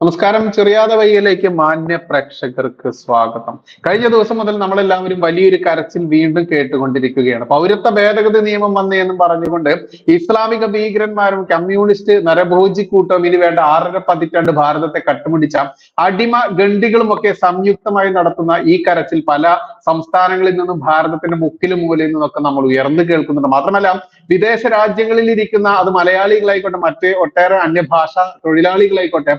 നമസ്കാരം. ചെറിയാത വയ്യയിലേക്ക് മാന്യ പ്രേക്ഷകർക്ക് സ്വാഗതം. കഴിഞ്ഞ ദിവസം മുതൽ നമ്മളെല്ലാവരും വലിയൊരു കരച്ചിൽ വീണ്ടും കേട്ടുകൊണ്ടിരിക്കുകയാണ്. പൗരത്വ ഭേദഗതി നിയമം വന്നേന്നും പറഞ്ഞുകൊണ്ട് ഇസ്ലാമിക ഭീകരന്മാരും കമ്മ്യൂണിസ്റ്റ് നരഭോജി കൂട്ടവും ഇനി വേണ്ട ആറര പതിറ്റാണ്ട് ഭാരതത്തെ കട്ടുമുടിച്ച അടിമ ഗണ്ടികളും ഒക്കെ സംയുക്തമായി നടത്തുന്ന ഈ കരച്ചിൽ പല സംസ്ഥാനങ്ങളിൽ നിന്നും ഭാരതത്തിന്റെ മുക്കിലും മൂലയിൽ നിന്നൊക്കെ നമ്മൾ ഉയർന്നു കേൾക്കുന്നുണ്ട്. മാത്രമല്ല വിദേശ രാജ്യങ്ങളിൽ ഇരിക്കുന്ന അത് മലയാളികളായിക്കോട്ടെ മറ്റ് ഒട്ടേറെ അന്യഭാഷ തൊഴിലാളികളായിക്കോട്ടെ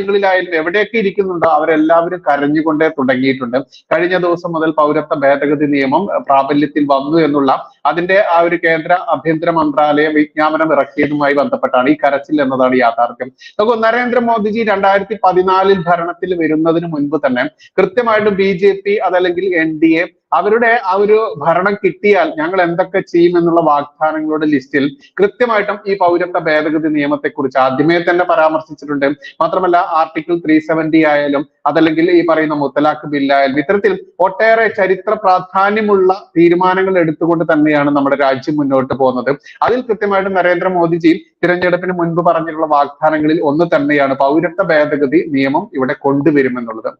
രാജ്യങ്ങളിലായാലും എവിടെയൊക്കെ ഇരിക്കുന്നുണ്ടോ അവരെല്ലാവരും കരഞ്ഞുകൊണ്ടേ തുടങ്ങിയിട്ടുണ്ട്. കഴിഞ്ഞ ദിവസം മുതൽ പൗരത്വ ഭേദഗതി നിയമം പ്രാബല്യത്തിൽ വന്നു എന്നുള്ള അതിന്റെ ആ ഒരു കേന്ദ്ര ആഭ്യന്തര മന്ത്രാലയം വിജ്ഞാപനം ഇറക്കിയതുമായി ബന്ധപ്പെട്ടാണ് ഈ കരച്ചിൽ എന്നതാണ് യാഥാർത്ഥ്യം. നോക്കൂ നരേന്ദ്രമോദിജി രണ്ടായിരത്തി പതിനാലിൽ ഭരണത്തിൽ വരുന്നതിന് മുൻപ് തന്നെ കൃത്യമായിട്ട് ബി ജെ പി അതല്ലെങ്കിൽ എൻ ഡി എ അവരുടെ ആ ഒരു ഭരണം കിട്ടിയാൽ ഞങ്ങൾ എന്തൊക്കെ ചെയ്യും എന്നുള്ള വാഗ്ദാനങ്ങളുടെ ലിസ്റ്റിൽ കൃത്യമായിട്ടും ഈ പൗരത്വ ഭേദഗതി നിയമത്തെക്കുറിച്ച് ആദ്യമേ തന്നെ പരാമർശിച്ചിട്ടുണ്ട്. മാത്രമല്ല ആർട്ടിക്കിൾ ത്രീ സെവന്റി ആയാലും അതല്ലെങ്കിൽ ഈ പറയുന്ന മുത്തലാഖ് ബില്ലായാലും ഇത്തരത്തിൽ ഒട്ടേറെ ചരിത്ര പ്രാധാന്യമുള്ള തീരുമാനങ്ങൾ എടുത്തുകൊണ്ട് തന്നെയാണ് നമ്മുടെ രാജ്യം മുന്നോട്ട് പോകുന്നത്. അതിൽ കൃത്യമായിട്ടും നരേന്ദ്രമോദിജി തിരഞ്ഞെടുപ്പിന് മുൻപ് പറഞ്ഞിട്ടുള്ള വാഗ്ദാനങ്ങളിൽ ഒന്ന് തന്നെയാണ് പൗരത്വ ഭേദഗതി നിയമം ഇവിടെ കൊണ്ടുവരുമെന്നുള്ളത്.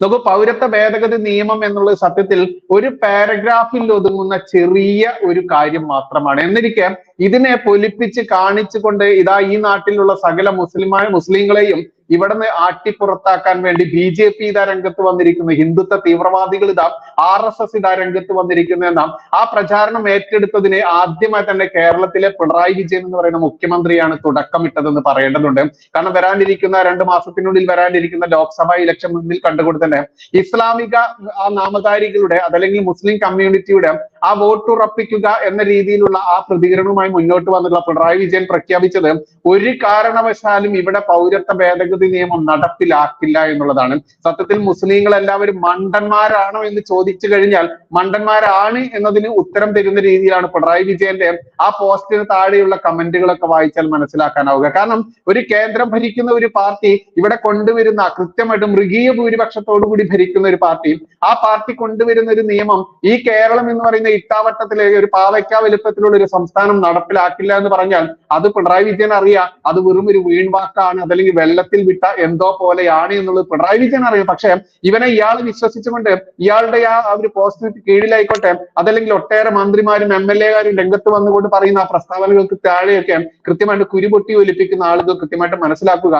നമുക്ക് പൗരത്വ ഭേദഗതി നിയമം എന്നുള്ളത് സത്യത്തിൽ ഒരു പാരഗ്രാഫിൽ ഒതുങ്ങുന്ന ചെറിയ ഒരു കാര്യം മാത്രമാണ്. എന്നിരിക്കെ ഇതിനെ പൊലിപ്പിച്ച് കാണിച്ചുകൊണ്ട് ഇതാ ഈ നാട്ടിലുള്ള സകല മുസ്ലിമായ മുസ്ലിങ്ങളെയും ഇവിടുന്ന് ആട്ടിപ്പുറത്താക്കാൻ വേണ്ടി ബി ജെ പി ഇതാ രംഗത്ത് വന്നിരിക്കുന്നു. ഹിന്ദുത്വ തീവ്രവാദികൾ ഇതാ ആർ എസ് എസ് ഇതാ രംഗത്ത് വന്നിരിക്കുന്നു എന്ന ആ പ്രചാരണം ഏറ്റെടുത്തതിന് ആദ്യമായി തന്നെ കേരളത്തിലെ പിണറായി വിജയൻ എന്ന് പറയുന്ന മുഖ്യമന്ത്രിയാണ് തുടക്കമിട്ടതെന്ന് പറയേണ്ടതുണ്ട്. കാരണം വരാനിരിക്കുന്ന രണ്ട് മാസത്തിനുള്ളിൽ വരാനിരിക്കുന്ന ലോക്സഭാ ഇലക്ഷൻ മുന്നിൽ കണ്ടുകൊണ്ട് തന്നെ ഇസ്ലാമിക ആ നാമധാരികളുടെ അതല്ലെങ്കിൽ മുസ്ലിം കമ്മ്യൂണിറ്റിയുടെ ആ വോട്ടുറപ്പിക്കുക എന്ന രീതിയിലുള്ള ആ പ്രതികരണവുമായി മുന്നോട്ട് വന്നിട്ടുള്ള പിണറായി വിജയൻ പ്രഖ്യാപിച്ചത് ഒരു കാരണവശാലും ഇവിടെ പൗരത്വ ഭേദഗതി നിയമം നടപ്പിലാക്കില്ല എന്നുള്ളതാണ്. സത്യത്തിൽ മുസ്ലിങ്ങൾ എല്ലാവരും മണ്ടന്മാരാണോ എന്ന് ചോദിച്ചു കഴിഞ്ഞാൽ മണ്ടന്മാരാണ് എന്നതിന് ഉത്തരം തരുന്ന രീതിയിലാണ് പിണറായി വിജയന്റെ ആ പോസ്റ്റിന് താഴെയുള്ള കമന്റുകളൊക്കെ വായിച്ചാൽ മനസ്സിലാക്കാനാവുക. കാരണം ഒരു കേന്ദ്രം ഭരിക്കുന്ന ഒരു പാർട്ടി ഇവിടെ കൊണ്ടുവരുന്ന കൃത്യമായിട്ട് മൃഗീയ ഭൂരിപക്ഷത്തോടു കൂടി ഭരിക്കുന്ന ഒരു പാർട്ടി ആ പാർട്ടി കൊണ്ടുവരുന്ന ഒരു നിയമം ഈ കേരളം എന്ന് പറയുന്ന ഇട്ടാവട്ടത്തിലെ ഒരു പാവയ്ക്ക വലുപ്പത്തിലുള്ള ഒരു സംസ്ഥാനം നടപ്പിലാക്കില്ല എന്ന് പറഞ്ഞാൽ അത് പിണറായി വിജയൻ അറിയാം. അത് വെറും ഒരു വീൺവാക്കാണ് അതല്ലെങ്കിൽ വെള്ളത്തിൽ വിട്ട എന്തോ പോലെയാണ് എന്നുള്ളത് പിണറായി വിജയൻ അറിയാം. പക്ഷെ ഇവനെ ഇയാൾ വിശ്വസിച്ചുകൊണ്ട് ഇയാളുടെ ആ ഒരു പോസ്റ്റിന് കീഴിലായിക്കോട്ടെ അതല്ലെങ്കിൽ ഒട്ടേറെ മന്ത്രിമാരും എം എൽ എകാരും രംഗത്ത് വന്നുകൊണ്ട് പറയുന്ന ആ പ്രസ്താവനകൾക്ക് താഴെയൊക്കെ കൃത്യമായിട്ട് കുരുപൊട്ടി ഒലിപ്പിക്കുന്ന ആളുകൾ കൃത്യമായിട്ട് മനസ്സിലാക്കുക.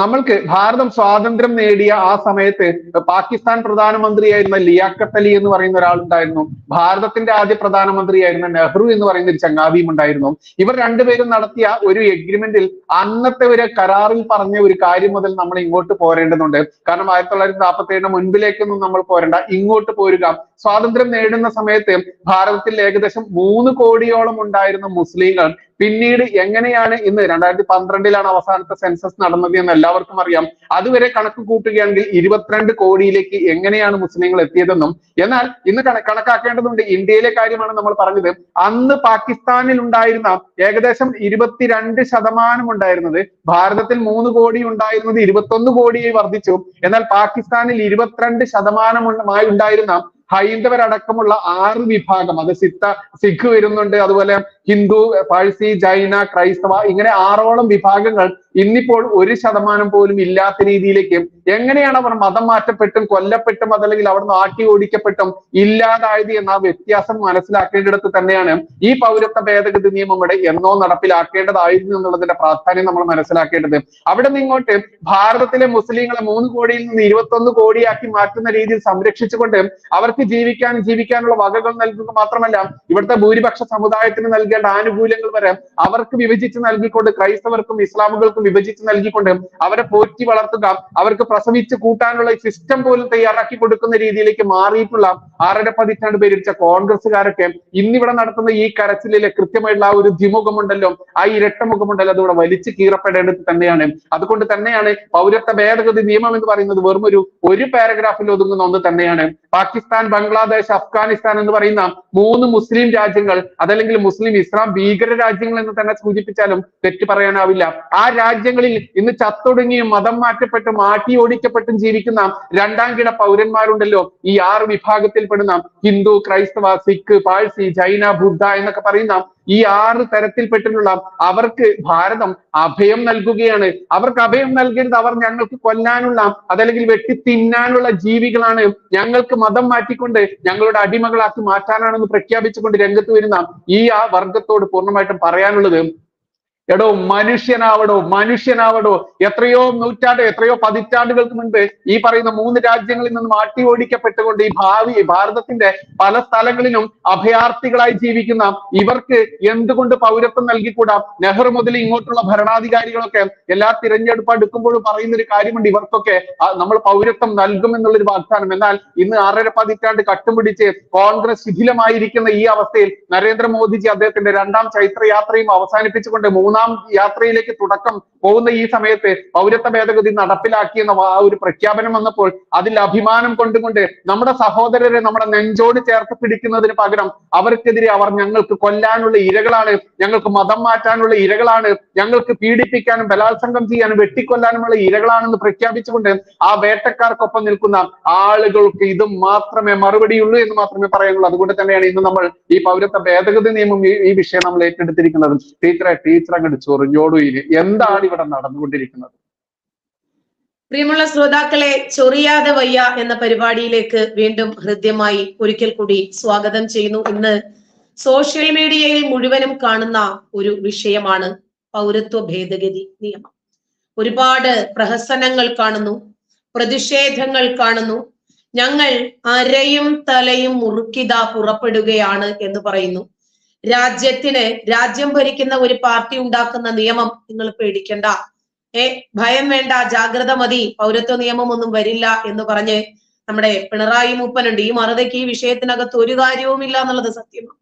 നമ്മൾക്ക് ഭാരതം സ്വാതന്ത്ര്യം നേടിയ ആ സമയത്ത് പാകിസ്ഥാൻ പ്രധാനമന്ത്രിയായിരുന്ന ലിയാഖത്ത് അലി എന്ന് പറയുന്ന ഒരാൾ ഉണ്ടായിരുന്നു. ഭാരതത്തിന്റെ ആദ്യ പ്രധാനമന്ത്രിയായിരുന്ന നെഹ്റു എന്ന് പറയുന്ന ഒരു ചങ്ങാതിയും ഉണ്ടായിരുന്നു. ഇവർ രണ്ടുപേരും നടത്തിയ ഒരു എഗ്രിമെന്റിൽ അന്നത്തെ ഒരു കരാറിൽ പറഞ്ഞ ഒരു കാര്യം മുതൽ നമ്മൾ ഇങ്ങോട്ട് പോരേണ്ടതുണ്ട്. കാരണം ആയിരത്തി തൊള്ളായിരത്തി നാൽപ്പത്തി ഏഴിന് മുൻപിലേക്കൊന്നും നമ്മൾ പോരണ്ട. ഇങ്ങോട്ട് പോരുക. സ്വാതന്ത്ര്യം നേടുന്ന സമയത്ത് ഭാരതത്തിൽ ഏകദേശം മൂന്ന് കോടിയോളം ഉണ്ടായിരുന്ന മുസ്ലിങ്ങൾ പിന്നീട് എങ്ങനെയാണ് ഇന്ന് രണ്ടായിരത്തി പന്ത്രണ്ടിലാണ് അവസാനത്തെ സെൻസസ് നടന്നത് എന്ന് എല്ലാവർക്കും അറിയാം. അതുവരെ കണക്ക് കൂട്ടുകയാണെങ്കിൽ ഇരുപത്തിരണ്ട് കോടിയിലേക്ക് എങ്ങനെയാണ് മുസ്ലിങ്ങൾ എത്തിയതെന്നും എന്നാൽ ഇന്ന് കണ കണക്കാക്കേണ്ടതുണ്ട് ഇന്ത്യയിലെ കാര്യമാണ് നമ്മൾ പറഞ്ഞത്. അന്ന് പാകിസ്ഥാനിൽ ഉണ്ടായിരുന്ന ഏകദേശം ഇരുപത്തിരണ്ട് ശതമാനം ഉണ്ടായിരുന്നത് ഭാരതത്തിൽ മൂന്ന് കോടി ഉണ്ടായിരുന്നത് ഇരുപത്തൊന്ന് കോടിയായി വർദ്ധിച്ചു. എന്നാൽ പാകിസ്ഥാനിൽ ഇരുപത്തിരണ്ട് ശതമാനം ഉണ്ടായിരുന്ന ഹൈന്ദവരടക്കമുള്ള ആറ് വിഭാഗം അത് സിത്ത സിഖ് വരുന്നുണ്ട് അതുപോലെ ഹിന്ദു പാഴ്സി ജൈന ക്രൈസ്തവ ഇങ്ങനെ ആറോളം വിഭാഗങ്ങൾ ഇന്നിപ്പോൾ ഒരു ശതമാനം പോലും ഇല്ലാത്ത രീതിയിലേക്ക് എങ്ങനെയാണ് അവർ മതം മാറ്റപ്പെട്ടും കൊല്ലപ്പെട്ടും അതല്ലെങ്കിൽ അവിടുന്ന് ആട്ടി ഓടിക്കപ്പെട്ടും ഇല്ലാതായത് എന്ന വ്യത്യാസം മനസ്സിലാക്കേണ്ടിടത്ത് തന്നെയാണ് ഈ പൗരത്വ ഭേദഗതി നിയമം ഇവിടെ എന്നോ നടപ്പിലാക്കേണ്ടതായിരുന്നു എന്നുള്ളതിന്റെ പ്രാധാന്യം നമ്മൾ മനസ്സിലാക്കേണ്ടത്. അവിടെ നിന്നിങ്ങോട്ട് ഭാരതത്തിലെ മുസ്ലിങ്ങളെ മൂന്ന് കോടിയിൽ നിന്ന് ഇരുപത്തൊന്ന് കോടിയാക്കി മാറ്റുന്ന രീതിയിൽ സംരക്ഷിച്ചുകൊണ്ട് അവർക്ക് ജീവിക്കാൻ ജീവിക്കാനുള്ള വകകൾ നൽകുക മാത്രമല്ല ഇവിടുത്തെ ഭൂരിപക്ഷ സമുദായത്തിന് നൽകേണ്ട ആനുകൂല്യങ്ങൾ വരെ അവർക്ക് വിഭജിച്ച് നൽകിക്കൊണ്ട് ക്രൈസ്തവർക്കും ഇസ്ലാമുകൾക്കും വിഭജിച്ച് നൽകിക്കൊണ്ട് അവരെ പോറ്റി വളർത്തുക അവർക്ക് പ്രസവിച്ച് കൂട്ടാനുള്ള സിസ്റ്റം പോലും തയ്യാറാക്കി കൊടുക്കുന്ന രീതിയിലേക്ക് മാറിയിട്ടുള്ള ആറര പതിറ്റാണ്ട് പേരിച്ച കോൺഗ്രസ്സുകാരൊക്കെ ഇന്നിവിടെ നടത്തുന്ന ഈ കരച്ചിലിലെ കൃത്യമായിട്ടുള്ള ആ ഒരു ദ്വിമുഖമുണ്ടല്ലോ ആ ഇരട്ടമുഖമുണ്ടല്ലോ അതിവിടെ വലിച്ചു കീറപ്പെടേണ്ടത് തന്നെയാണ്. അതുകൊണ്ട് തന്നെയാണ് പൗരത്വ ഭേദഗതി നിയമം എന്ന് പറയുന്നത് വെറും ഒരു ഒരു പാരഗ്രാഫിൽ ഒതുങ്ങുന്ന ഒന്ന് തന്നെയാണ്. പാകിസ്ഥാൻ ബംഗ്ലാദേശ് അഫ്ഗാനിസ്ഥാൻ എന്ന് പറയുന്ന മൂന്ന് മുസ്ലിം രാജ്യങ്ങൾ അതല്ലെങ്കിൽ മുസ്ലിം ഇസ്ലാം ഭീകര രാജ്യങ്ങൾ എന്ന് തന്നെ സൂചിപ്പിച്ചാലും തെറ്റ് പറയാനാവില്ല. ആ രാജ്യങ്ങളിൽ ഇന്ന് ചത്തൊടുങ്ങിയും മതം മാറ്റപ്പെട്ടും ആട്ടി ഓടിക്കപ്പെട്ടും ജീവിക്കുന്ന രണ്ടാം കിട പൗരന്മാരുണ്ടല്ലോ. ഈ ആറ് വിഭാഗത്തിൽ പെടുന്ന ഹിന്ദു ക്രൈസ്തവ സിഖ് പാഴ്സി ജൈന ബുദ്ധ എന്നൊക്കെ പറയുന്ന ഈ ആറ് തരത്തിൽപ്പെട്ടിട്ടുള്ള അവർക്ക് ഭാരതം അഭയം നൽകുകയാണ്. അവർക്ക് അഭയം നൽകരുത്. അവർ ഞങ്ങൾക്ക് കൊല്ലാനുള്ള അതല്ലെങ്കിൽ വെട്ടി തിന്നാനുള്ള ജീവികളാണ്. ഞങ്ങൾക്ക് മതം മാറ്റിക്കൊണ്ട് ഞങ്ങളുടെ അടിമകളാക്കി മാറ്റാനാണെന്ന് പ്രഖ്യാപിച്ചുകൊണ്ട് രംഗത്ത് വരുന്ന ഈ ആ വർഗത്തോട് പൂർണമായിട്ടും പറയാനുള്ളത് എടോ മനുഷ്യനാവടോ മനുഷ്യനാവടോ. എത്രയോ നൂറ്റാണ്ട് എത്രയോ പതിറ്റാണ്ടുകൾക്ക് മുൻപ് ഈ പറയുന്ന മൂന്ന് രാജ്യങ്ങളിൽ നിന്നും ആട്ടി ഓടിക്കപ്പെട്ടുകൊണ്ട് ഈ ഭാവി ഭാരതത്തിന്റെ പല സ്ഥലങ്ങളിലും അഭയാർത്ഥികളായി ജീവിക്കുന്ന ഇവർക്ക് എന്തുകൊണ്ട് പൗരത്വം നൽകിക്കൂടാ? നെഹ്റു മുതൽ ഇങ്ങോട്ടുള്ള ഭരണാധികാരികളൊക്കെ എല്ലാ തിരഞ്ഞെടുപ്പ് എടുക്കുമ്പോഴും പറയുന്ന ഒരു കാര്യമുണ്ട് ഇവർക്കൊക്കെ. നമ്മൾ പൗരത്വം നൽകും എന്നുള്ളൊരു വാഗ്ദാനം. എന്നാൽ ഇന്ന് ആറര പതിറ്റാണ്ട് കട്ടുപിടിച്ച് കോൺഗ്രസ് ശിഥിലമായിരിക്കുന്ന ഈ അവസ്ഥയിൽ നരേന്ദ്രമോദിജി അദ്ദേഹത്തിന്റെ രണ്ടാം ചൈത്രയാത്രയും അവസാനിപ്പിച്ചുകൊണ്ട് മൂന്നാം യാത്രയിലേക്ക് തുടക്കം പോകുന്ന ഈ സമയത്ത് പൗരത്വ ഭേദഗതി നടപ്പിലാക്കിയെന്ന ആ ഒരു പ്രഖ്യാപനം വന്നപ്പോൾ അതിൽ അഭിമാനം കൊണ്ടുകൊണ്ട് നമ്മുടെ സഹോദരരെ നമ്മുടെ നെഞ്ചോട് ചേർത്ത് പിടിക്കുന്നതിന് പകരം അവർക്കെതിരെ അവർ ഞങ്ങൾക്ക് കൊല്ലാനുള്ള ഇരകളാണ് ഞങ്ങൾക്ക് മതം മാറ്റാനുള്ള ഇരകളാണ് ഞങ്ങൾക്ക് പീഡിപ്പിക്കാനും ബലാത്സംഗം ചെയ്യാനും വെട്ടിക്കൊല്ലാനുമുള്ള ഇരകളാണെന്ന് പ്രഖ്യാപിച്ചുകൊണ്ട് ആ വേട്ടക്കാർക്കൊപ്പം നിൽക്കുന്ന ആളുകൾക്ക് ഇത് മാത്രമേ മറുപടിയുള്ളൂ എന്ന് മാത്രമേ പറയാനുള്ളൂ. അതുകൊണ്ട് തന്നെയാണ് ഇന്ന് നമ്മൾ ഈ പൗരത്വ ഭേദഗതി നിയമം ഈ വിഷയം നമ്മൾ ഏറ്റെടുത്തിരിക്കുന്നത്. ടീച്ചറെ ടീച്ചർ അങ്ങോട്ട് ചൊറിഞ്ഞോടൂ എന്താണ് ഇവിടെ നടന്നുകൊണ്ടിരിക്കുന്നത്? പ്രിയമുള്ള ശ്രോതാക്കളെ ചൊറിയാതെ വയ്യ എന്ന പരിപാടിയിലേക്ക് വീണ്ടും ഹൃദ്യമായി ഒരിക്കൽ കൂടി സ്വാഗതം ചെയ്യുന്നു. ഇന്ന് സോഷ്യൽ മീഡിയയിൽ മുഴുവനും കാണുന്ന ഒരു വിഷയമാണ് പൗരത്വ ഭേദഗതി നിയമം. ഒരുപാട് പ്രഹസനങ്ങൾ കാണുന്നു പ്രതിഷേധങ്ങൾ കാണുന്നു. ഞങ്ങൾ അരയും തലയും മുറുക്കിതാ പുറപ്പെടുകയാണ് എന്ന് പറയുന്നു. രാജ്യത്തിന് രാജ്യം ഭരിക്കുന്ന ഒരു പാർട്ടി ഉണ്ടാക്കുന്ന നിയമം നിങ്ങൾ പേടിക്കണ്ട. ഏ ഭയം വേണ്ട ജാഗ്രത മതി പൗരത്വ നിയമം ഒന്നും വരില്ല എന്ന് പറഞ്ഞ് നമ്മുടെ പിണറായി മൂപ്പനുണ്ട്. ഈ മറുതയ്ക്ക് ഈ വിഷയത്തിനകത്ത് ഒരു കാര്യവും ഇല്ല എന്നുള്ളത് സത്യമാണ്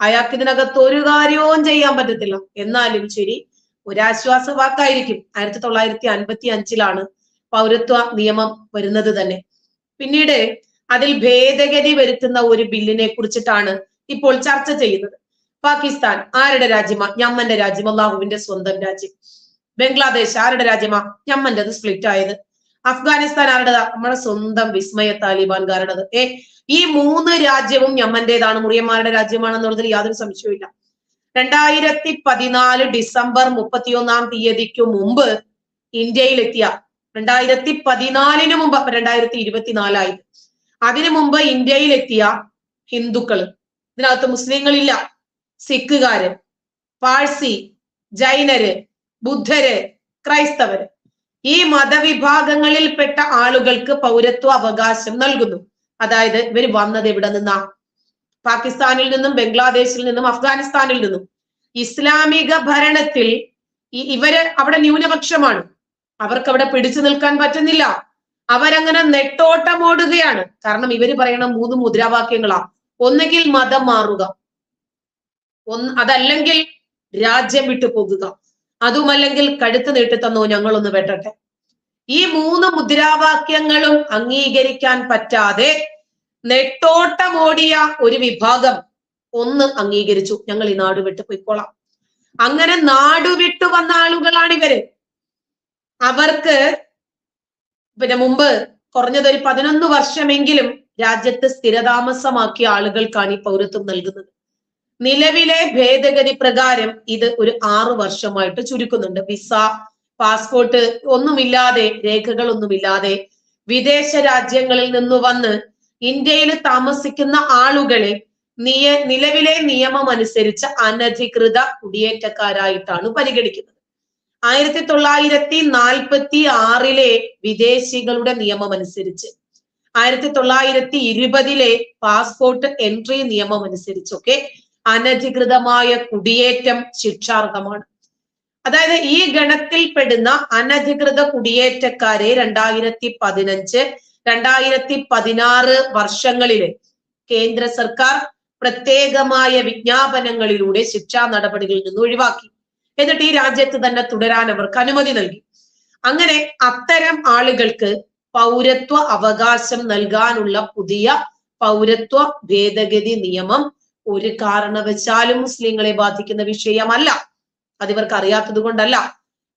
അയാൾക്ക് ഇതിനകത്ത് ഒരു കാര്യവും ചെയ്യാൻ പറ്റത്തില്ല. എന്നാലും ശരി ഒരാശ്വാസ വാക്കായിരിക്കും. ആയിരത്തി തൊള്ളായിരത്തി അൻപത്തി അഞ്ചിലാണ് പൗരത്വ നിയമം വരുന്നത് തന്നെ. പിന്നീട് അതിൽ ഭേദഗതി വരുത്തുന്ന ഒരു ബില്ലിനെ കുറിച്ചിട്ടാണ് ഇപ്പോൾ ചർച്ച ചെയ്യുന്നത്. പാകിസ്ഥാൻ ആരുടെ രാജ്യമാ? ഞമ്മന്റെ രാജ്യം അള്ളാഹുവിന്റെ സ്വന്തം രാജ്യം. ബംഗ്ലാദേശ് ആരുടെ രാജ്യമാ? ഞമ്മന്റേത് സ്പ്ലിറ്റ് ആയത്. അഫ്ഗാനിസ്ഥാൻ ആരുടേതാ? നമ്മുടെ സ്വന്തം വിസ്മയ താലിബാൻകാരുടേത് ഏ ഈ മൂന്ന് രാജ്യവും ഞമ്മന്റേതാണ്. മുറിയന്മാരുടെ രാജ്യമാണെന്നുള്ളതിൽ യാതൊരു സംശയവുമില്ല രണ്ടായിരത്തി പതിനാല് ഡിസംബർ മുപ്പത്തിയൊന്നാം തീയതിക്ക് മുമ്പ് ഇന്ത്യയിലെത്തിയ രണ്ടായിരത്തി പതിനാലിന് മുമ്പ് രണ്ടായിരത്തി ഇരുപത്തിനാലായി അതിനു മുമ്പ് ഇന്ത്യയിലെത്തിയ ഹിന്ദുക്കൾ ഇതിനകത്ത് മുസ്ലിങ്ങളില്ല. സിഖുകാര് പാഴ്സി ജൈനര് ബുദ്ധര് ക്രൈസ്തവര്. ഈ മതവിഭാഗങ്ങളിൽപ്പെട്ട ആളുകൾക്ക് പൗരത്വ അവകാശം നൽകുന്നു. അതായത് ഇവർ വന്നത് എവിടെ നിന്നാ? പാകിസ്ഥാനിൽ നിന്നും ബംഗ്ലാദേശിൽ നിന്നും അഫ്ഗാനിസ്ഥാനിൽ നിന്നും. ഇസ്ലാമിക ഭരണത്തിൽ ഇവർ അവിടെ ന്യൂനപക്ഷമാണ്. അവർക്ക് അവിടെ പിടിച്ചു നിൽക്കാൻ പറ്റുന്നില്ല. അവരങ്ങനെ നെട്ടോട്ടമോടുകയാണ്. കാരണം ഇവർ പറയണ മൂന്ന് മുദ്രാവാക്യങ്ങളാ. ഒന്നുകിൽ മതം മാറുക ഒന്ന് അതല്ലെങ്കിൽ രാജ്യം വിട്ടു പോകുക. അതുമല്ലെങ്കിൽ കഴുത്ത് നീട്ടി തന്നോ ഞങ്ങളൊന്ന് വെട്ടട്ടെ. ഈ മൂന്ന് മുദ്രാവാക്യങ്ങളും അംഗീകരിക്കാൻ പറ്റാതെ നെട്ടോട്ടമോടിയ ഒരു വിഭാഗം ഒന്ന് അംഗീകരിച്ചു. ഞങ്ങൾ ഈ നാട് വിട്ടു പോയിക്കോളാം. അങ്ങനെ നാട് വിട്ടു വന്ന ആളുകളാണ് ഇവർ. അവർക്ക് പിന്നെ മുമ്പ് കുറഞ്ഞത് ഒരു പതിനൊന്ന് വർഷമെങ്കിലും രാജ്യത്ത് സ്ഥിരതാമസമാക്കിയ ആളുകൾക്കാണ് ഈ പൗരത്വം നൽകുന്നത്. നിലവിലെ ഭേദഗതി പ്രകാരം ഇത് ഒരു ആറ് വർഷമായിട്ട് ചുരുക്കുന്നുണ്ട്. വിസ പാസ്പോർട്ട് ഒന്നുമില്ലാതെ രേഖകളൊന്നുമില്ലാതെ വിദേശ രാജ്യങ്ങളിൽ നിന്ന് വന്ന് ഇന്ത്യയിൽ താമസിക്കുന്ന ആളുകളെ നിയ നിലവിലെ നിയമം അനുസരിച്ച് അനധികൃത കുടിയേറ്റക്കാരായിട്ടാണ് പരിഗണിക്കുന്നത്. ആയിരത്തി തൊള്ളായിരത്തി നാൽപ്പത്തി ആറിലെ വിദേശികളുടെ നിയമം അനുസരിച്ച് ആയിരത്തി തൊള്ളായിരത്തി ഇരുപതിലെ പാസ്പോർട്ട് എൻട്രി നിയമം അനുസരിച്ചൊക്കെ അനധികൃതമായ കുടിയേറ്റം ശിക്ഷാർഹമാണ്. അതായത് ഈ ഗണത്തിൽപ്പെടുന്ന അനധികൃത കുടിയേറ്റക്കാരെ രണ്ടായിരത്തി പതിനഞ്ച് രണ്ടായിരത്തി പതിനാറ് വർഷങ്ങളിൽ കേന്ദ്ര സർക്കാർ പ്രത്യേകമായ വിജ്ഞാപനങ്ങളിലൂടെ ശിക്ഷാ നടപടികളിൽ നിന്ന് ഒഴിവാക്കി. എന്നിട്ട് ഈ രാജ്യത്ത് തന്നെ തുടരാൻ അവർക്ക് അനുമതി നൽകി. അങ്ങനെ അത്തരം ആളുകൾക്ക് പൗരത്വ അവകാശം നൽകാനുള്ള പുതിയ പൗരത്വ ഭേദഗതി നിയമം ഒരു കാരണവശാലും മുസ്ലിങ്ങളെ ബാധിക്കുന്ന വിഷയമല്ല. അതിവർക്ക് അറിയാത്തത് കൊണ്ടല്ല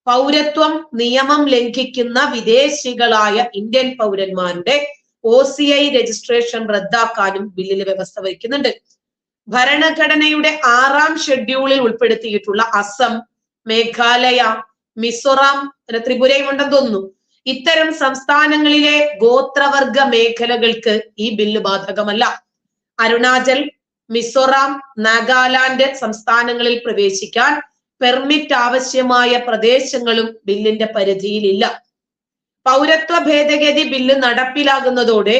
പൗരത്വം നിയമം ലംഘിക്കുന്ന വിദേശികളായ ഇന്ത്യൻ പൗരന്മാരുടെ ഒ സി ഐ രജിസ്ട്രേഷൻ റദ്ദാക്കാനും ബില്ലിൽ വ്യവസ്ഥ വയ്ക്കുന്നുണ്ട് ഭരണഘടനയുടെ ആറാം ഷെഡ്യൂളിൽ ഉൾപ്പെടുത്തിയിട്ടുള്ള അസം മേഘാലയ മിസോറാം പിന്നെ ത്രിപുരയും ഉണ്ടെന്ന് തോന്നുന്നു. ഇത്തരം സംസ്ഥാനങ്ങളിലെ ഗോത്രവർഗ മേഖലകൾക്ക് ഈ ബില്ല് ബാധകമല്ല. അരുണാചൽ മിസോറാം നാഗാലാൻഡ് സംസ്ഥാനങ്ങളിൽ പ്രവേശിക്കാൻ പെർമിറ്റ് ആവശ്യമായ പ്രദേശങ്ങളും ബില്ലിന്റെ പരിധിയിലില്ല. പൗരത്വ ഭേദഗതി ബില്ല് നടപ്പിലാകുന്നതോടെ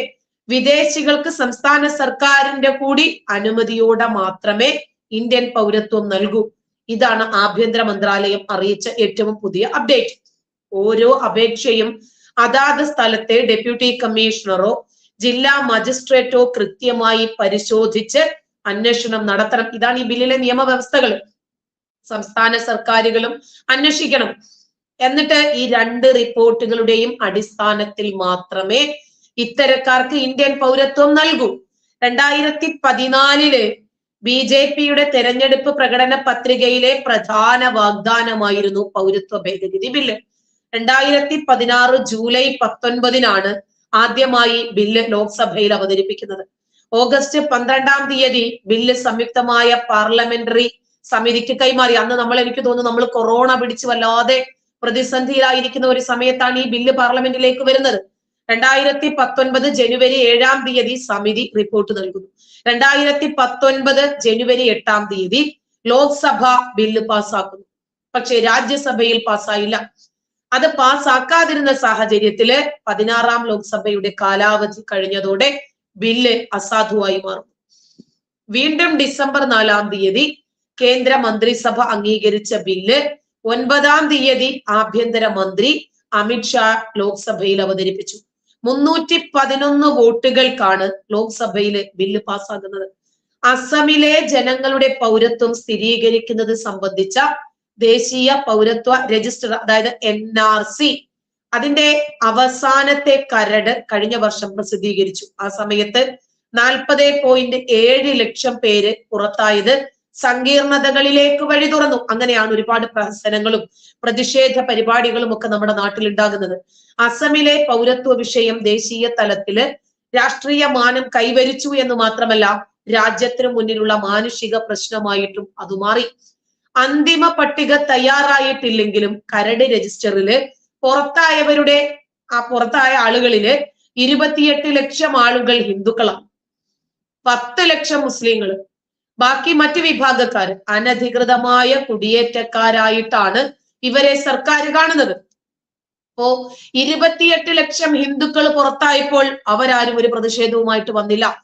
വിദേശികൾക്ക് സംസ്ഥാന സർക്കാരിന്റെ കൂടി അനുമതിയോടെ മാത്രമേ ഇന്ത്യൻ പൗരത്വം നൽകൂ. ഇതാണ് ആഭ്യന്തര മന്ത്രാലയം അറിയിച്ച ഏറ്റവും പുതിയ അപ്ഡേറ്റ്. ഓരോ അപേക്ഷയും അതാത് സ്ഥലത്തെ ഡെപ്യൂട്ടി കമ്മീഷണറോ ജില്ലാ മജിസ്ട്രേറ്റോ കൃത്യമായി പരിശോധിച്ച് അന്വേഷണം നടത്തണം. ഇതാണ് ഈ ബില്ലിലെ നിയമവ്യവസ്ഥകൾ. സംസ്ഥാന സർക്കാരുകളും അന്വേഷിക്കണം. എന്നിട്ട് ഈ രണ്ട് റിപ്പോർട്ടുകളുടെയും അടിസ്ഥാനത്തിൽ മാത്രമേ ഇത്തരക്കാർക്ക് ഇന്ത്യൻ പൗരത്വം നൽകൂ. രണ്ടായിരത്തി പതിനാലിൽ ബി ജെ പിയുടെ തെരഞ്ഞെടുപ്പ് പ്രകടന പത്രികയിലെ പ്രധാന വാഗ്ദാനമായിരുന്നു പൗരത്വ ഭേദഗതി ബില്ല്. രണ്ടായിരത്തി പതിനാറ് ജൂലൈ പത്തൊൻപതിനാണ് ആദ്യമായി ബില്ല് ലോക്സഭയിൽ അവതരിപ്പിക്കുന്നത്. ഓഗസ്റ്റ് പന്ത്രണ്ടാം തീയതി ബില്ല് സംയുക്തമായ പാർലമെന്ററി സമിതിക്ക് കൈമാറി. അന്ന് നമ്മൾ എനിക്ക് തോന്നുന്നു നമ്മൾ കൊറോണ പിടിച്ച് വല്ലാതെ പ്രതിസന്ധിയിലായിരിക്കുന്ന ഒരു സമയത്താണ് ഈ ബില്ല് പാർലമെന്റിലേക്ക് വരുന്നത്. രണ്ടായിരത്തി പത്തൊൻപത് ജനുവരി ഏഴാം തീയതി സമിതി റിപ്പോർട്ട് നൽകുന്നു. രണ്ടായിരത്തി പത്തൊൻപത് ജനുവരി എട്ടാം തീയതി ലോക്സഭ ബില്ല് പാസ്സാക്കുന്നു. പക്ഷെ രാജ്യസഭയിൽ പാസ്സായില്ല. അത് പാസ്സാക്കാതിരുന്ന സാഹചര്യത്തിൽ പതിനാറാം ലോക്സഭയുടെ കാലാവധി കഴിഞ്ഞതോടെ ബില്ല് അസാധുവായി മാറുന്നു വീണ്ടും ഡിസംബർ നാലാം തീയതി കേന്ദ്ര മന്ത്രിസഭ അംഗീകരിച്ച ബില്ല് ഒൻപതാം തീയതി ആഭ്യന്തര മന്ത്രി അമിത്ഷാ ലോക്സഭയിൽ അവതരിപ്പിച്ചു. മുന്നൂറ്റി പതിനൊന്ന് വോട്ടുകൾക്കാണ് ലോക്സഭയിലെ ബില്ല് പാസ്സാകുന്നത്. അസമിലെ ജനങ്ങളുടെ പൗരത്വം സ്ഥിരീകരിക്കുന്നത് സംബന്ധിച്ച ദേശീയ പൗരത്വ രജിസ്റ്റർ അതായത് എൻ ആർ സി അതിന്റെ അവസാനത്തെ കരട് കഴിഞ്ഞ വർഷം പ്രസിദ്ധീകരിച്ചു. ആ സമയത്ത് നാൽപ്പത് പോയിന്റ് ഏഴ് ലക്ഷം പേര് പുറത്തായത് സങ്കീർണതകളിലേക്ക് വഴി തുറന്നു. അങ്ങനെയാണ് ഒരുപാട് പ്രഹസനങ്ങളും പ്രതിഷേധ പരിപാടികളും ഒക്കെ നമ്മുടെ നാട്ടിൽ ഉണ്ടാകുന്നത് അസമിലെ പൗരത്വ വിഷയം ദേശീയ തലത്തിൽ രാഷ്ട്രീയ മാനം കൈവരിച്ചു എന്ന് മാത്രമല്ല രാജ്യത്തിനു മുന്നിലുള്ള മാനുഷിക പ്രശ്നമായിട്ടും അതുമാറി അന്തിമ പട്ടിക തയ്യാറായിട്ടില്ലെങ്കിലും കരട് രജിസ്റ്ററിൽ പുറത്തായവരുടെ ആ പുറത്തായ ആളുകളിൽ ഇരുപത്തിയെട്ട് ലക്ഷം ആളുകൾ ഹിന്ദുക്കളാണ്. പത്ത് ലക്ഷം മുസ്ലിങ്ങൾ ബാക്കി മറ്റു വിഭാഗക്കാർ അനധികൃതമായ കുടിയേറ്റക്കാരായിട്ടാണ് ഇവരെ സർക്കാർ കാണുന്നത്. അപ്പോ ഇരുപത്തിയെട്ട് ലക്ഷം ഹിന്ദുക്കൾ പുറത്തായപ്പോൾ അവരാരും ഒരു പ്രതിഷേധവുമായിട്ട് വന്നില്ല.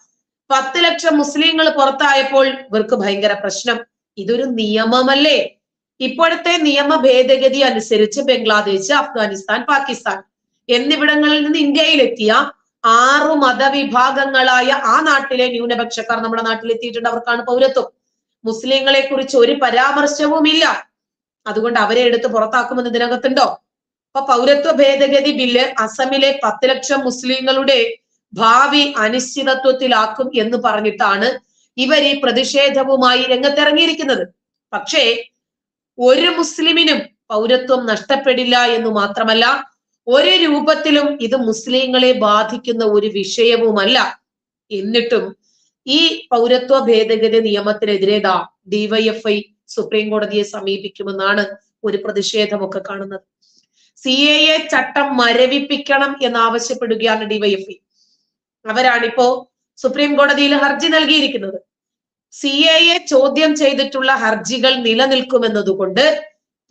പത്ത് ലക്ഷം മുസ്ലിങ്ങൾ പുറത്തായപ്പോൾ ഇവർക്ക് ഭയങ്കര പ്രശ്നം. ഇതൊരു നിയമമല്ലേ? ഇപ്പോഴത്തെ നിയമ ഭേദഗതി അനുസരിച്ച് ബംഗ്ലാദേശ് അഫ്ഗാനിസ്ഥാൻ പാകിസ്ഥാൻ എന്നിവിടങ്ങളിൽ നിന്ന് ഇന്ത്യയിലെത്തിയ ആറു മതവിഭാഗങ്ങളായ ആ നാട്ടിലെ ന്യൂനപക്ഷക്കാർ നമ്മുടെ നാട്ടിൽ എത്തിയിട്ടുണ്ട് അവർക്കാണ് പൗരത്വം. മുസ്ലിങ്ങളെ കുറിച്ച് ഒരു പരാമർശവും ഇല്ല അതുകൊണ്ട് അവരെ എടുത്ത് പുറത്താക്കുമെന്ന് ഇതിനകത്തുണ്ടോ? അപ്പൊ പൗരത്വ ഭേദഗതി ബില്ല് അസമിലെ പത്ത് ലക്ഷം മുസ്ലിങ്ങളുടെ ഭാവി അനിശ്ചിതത്വത്തിലാക്കും എന്ന് പറഞ്ഞിട്ടാണ് ഇവർ ഈ പ്രതിഷേധവുമായി രംഗത്തിറങ്ങിയിരിക്കുന്നത്. പക്ഷേ ഒരു മുസ്ലിമിനും പൗരത്വം നഷ്ടപ്പെടില്ല എന്ന് മാത്രമല്ല ഒരു രൂപത്തിലും ഇത് മുസ്ലിങ്ങളെ ബാധിക്കുന്ന ഒരു വിഷയവുമല്ല. എന്നിട്ടും ഈ പൗരത്വ ഭേദഗതി നിയമത്തിനെതിരെ ദാ ഡിവൈഎഫ്ഐ സുപ്രീം കോടതിയെ സമീപിക്കുമെന്നാണ് ഒരു പ്രതിഷേധമൊക്കെ കാണുന്നത്. സി എ എ ചട്ടം മരവിപ്പിക്കണം എന്നാവശ്യപ്പെടുകയാണ് ഡിവൈഎഫ്ഐ അവരാണിപ്പോ സുപ്രീം കോടതിയിൽ ഹർജി നൽകിയിരിക്കുന്നത്. സി എ എ ചോദ്യം ചെയ്തിട്ടുള്ള ഹർജികൾ നിലനിൽക്കുമെന്നതുകൊണ്ട്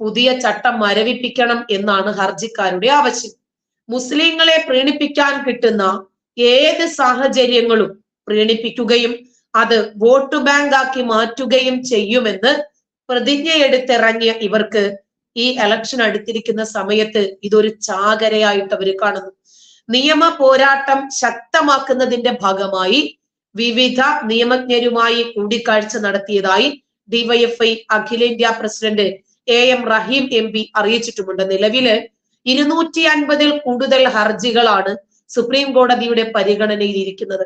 പുതിയ ചട്ടം മരവിപ്പിക്കണം എന്നാണ് ഹർജിക്കാരുടെ ആവശ്യം. മുസ്ലിങ്ങളെ പ്രീണിപ്പിക്കാൻ കിട്ടുന്ന ഏത് സാഹചര്യങ്ങളും പ്രീണിപ്പിക്കുകയും അത് വോട്ട് ബാങ്ക് ആക്കി മാറ്റുകയും ചെയ്യുമെന്ന് പ്രതിജ്ഞയെടുത്തിറങ്ങിയ ഇവർക്ക് ഈ ഇലക്ഷൻ അടുത്തിരിക്കുന്ന സമയത്ത് ഇതൊരു ചാകരയായിട്ട് അവർ കാണുന്നു. നിയമ പോരാട്ടം ശക്തമാക്കുന്നതിന്റെ ഭാഗമായി വിവിധ നിയമജ്ഞരുമായി കൂടിക്കാഴ്ച നടത്തിയതായി ഡിവൈഎഫ്ഐ അഖിലേന്ത്യാ president A M Rahim M P അറിയിച്ചിട്ടുമുണ്ട്. നിലവിൽ ഇരുന്നൂറ്റി അൻപതിൽ കൂടുതൽ ഹർജികളാണ് സുപ്രീം കോടതിയുടെ പരിഗണനയിൽ ഇരിക്കുന്നത്.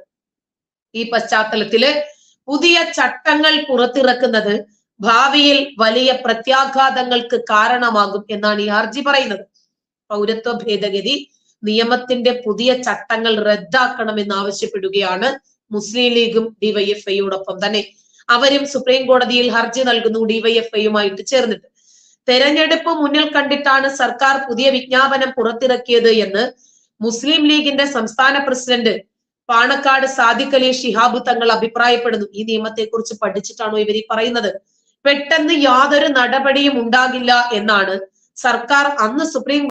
ഈ പശ്ചാത്തലത്തിൽ പുതിയ ചട്ടങ്ങൾ പുറത്തിറക്കുന്നത് ഭാവിയിൽ വലിയ പ്രത്യാഘാതങ്ങൾക്ക് കാരണമാകും എന്നാണ് ഈ ഹർജി പറയുന്നത്. പൗരത്വ ഭേദഗതി നിയമത്തിന്റെ പുതിയ ചട്ടങ്ങൾ റദ്ദാക്കണമെന്ന് ആവശ്യപ്പെടുകയാണ് മുസ്ലിം ലീഗും ഡിവൈഎഫ്ഐയോടൊപ്പം തന്നെ അവരും സുപ്രീം കോടതിയിൽ ഹർജി നൽകുന്നു ഡിവൈഎഫ്ഐയുമായിട്ട് ചേർന്നിട്ട്. തെരഞ്ഞെടുപ്പ് മുന്നിൽ കണ്ടിട്ടാണ് സർക്കാർ പുതിയ വിജ്ഞാപനം പുറത്തിറക്കിയത് എന്ന് മുസ്ലിം ലീഗിന്റെ സംസ്ഥാന പ്രസിഡന്റ് പാണക്കാട് സാദിഖ് അലി ഷിഹാബ് തങ്ങൾ അഭിപ്രായപ്പെടുന്നു. ഈ നിയമത്തെ കുറിച്ച് പഠിച്ചിട്ടാണോ ഇവർ ഈ പറയുന്നത്? പെട്ടെന്ന് യാതൊരു നടപടിയും ഉണ്ടാകില്ല എന്നാണ് സർക്കാർ അന്ന് സുപ്രീം